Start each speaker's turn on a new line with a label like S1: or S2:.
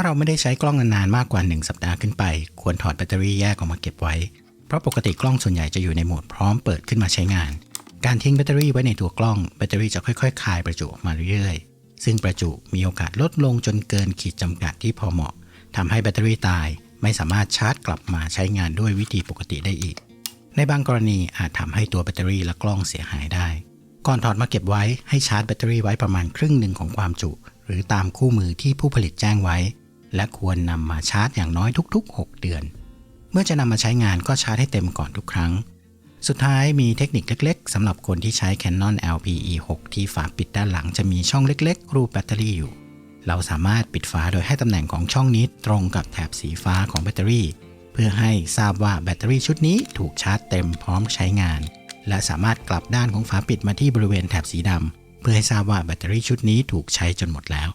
S1: ถ้าเราไม่ได้ใช้กล้องนานๆมากกว่า 1 สัปดาห์ขึ้นไป ควรถอดแบตเตอรี่แยกออกมาเก็บไว้ เพราะปกติกล้องส่วนใหญ่จะอยู่ในโหมดพร้อมเปิดขึ้นมาใช้งาน การทิ้งแบตเตอรี่ไว้ในตัวกล้องแบตเตอรี่จะค่อยๆ คายประจุออกมาเรื่อยๆ ซึ่งประจุมีโอกาสลดลงจนเกินขีดจำกัดที่พอเหมาะทำให้แบตเตอรี่ตาย ไม่สามารถชาร์จกลับมาใช้งานด้วยวิธีปกติได้อีก ในบางกรณีอาจทำให้ตัวแบตเตอรี่และกล้องเสียหายได้ ก่อนถอดมาเก็บไว้ให้ชาร์จแบตเตอรี่ไว้ประมาณครึ่งหนึ่งของความจุหรือตามคู่มือที่ผู้ผลิตแจ้งไว้ และควรนำมาชาร์จอย่างน้อยทุกๆ 6 เดือน เมื่อจะนำมาใช้งานก็ชาร์จให้เต็มก่อนทุกครั้ง สุดท้ายมีเทคนิคเล็กๆสำหรับคนที่ใช้ Canon LPE6 ที่ฝาปิดด้านหลังจะมีช่องเล็กๆ รูปแบตเตอรี่อยู่ เราสามารถปิดฝาโดยให้ตำแหน่งของช่องนี้ตรงกับแถบสีฟ้าของแบตเตอรี่ เพื่อให้ทราบว่าแบตเตอรี่ชุดนี้ถูกชาร์จเต็มพร้อมใช้งาน และสามารถกลับด้านของฝาปิดมาที่บริเวณแถบสีดำเพื่อให้ทราบว่าแบตเตอรี่ชุดนี้ถูกใช้จนหมดแล้ว